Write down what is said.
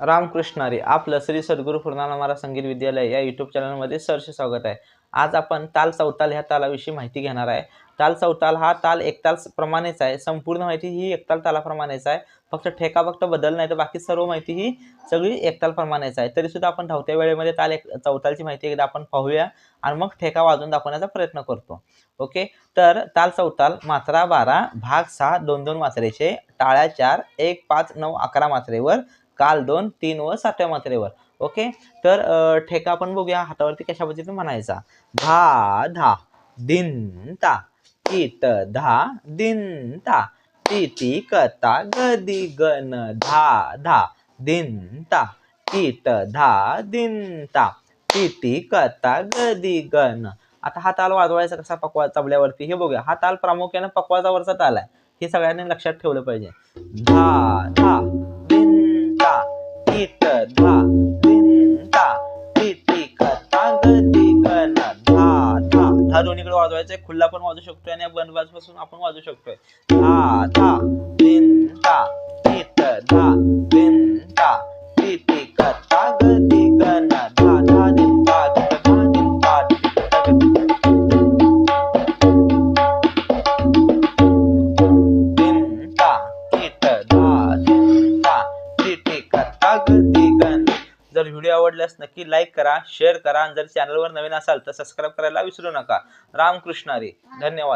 रामकृष्णारे आपलं श्री सद्गुरू पूर्णाला महाराज संगीत विद्यालय या युट्यूब चॅनलमध्ये सरसे स्वागत आहे. आज आपण ताल चौताल ह्या तालाविषयी माहिती घेणार आहे. ताल चौताल हा ताल एकताल प्रमाणेच आहे. संपूर्ण माहिती ही एकताल तालाप्रमाणेच आहे. फक्त ठेका फक्त बदल नाही तर बाकी सर्व माहिती ही सगळी एकताल प्रमाणेच आहे. तरी सुद्धा आपण धावत्या वेळेमध्ये ताल एक चौतालची माहिती एकदा आपण पाहूया आणि मग ठेका वाजून दाखवण्याचा प्रयत्न करतो. ओके? तर ताल चौताल मात्रा बारा भाग सहा दोन दोन मात्रेचे टाळ्या चार एक पाच नऊ अकरा मात्रेवर काल दोन तीन व सातव्या मात्रेवर. ओके? तर ठेका आपण बघूया. हातावरती कशा पद्धतीने म्हणायचा. धा धा दिनता इत धा दिन तिती कता गदी गण धा धा दिन ता इत धा दिनता तिती कता गदी गण आता हा ताल वाजवायचा कसा पकवा तबल्यावरती? हे बघूया. हा ताल प्रामुख्याने पकवाजावरचा ताल आहे. हे सगळ्यांनी लक्षात ठेवलं पाहिजे. धा इत धा दिन ती कता दोन्हीकडे वाजवायचंय. खुल्ला पण वाजू शकतोय आणि बंद बाजूपासून आपण वाजू शकतोय. धा धा तीन धा. तीत धा तीन धा ती कथा गती गण धा धा दिन ता धित धा. दिन ता धित धा गदी दिनता कित धा दिनता तिटी कथा गती जर व्हिडिओ आवडल्यास नक्की लाईक करा शेअर करा आणि जर चॅनलवर नवीन असाल तर सबस्क्राईब करायला विसरू नका. रामकृष्णारी धन्यवाद.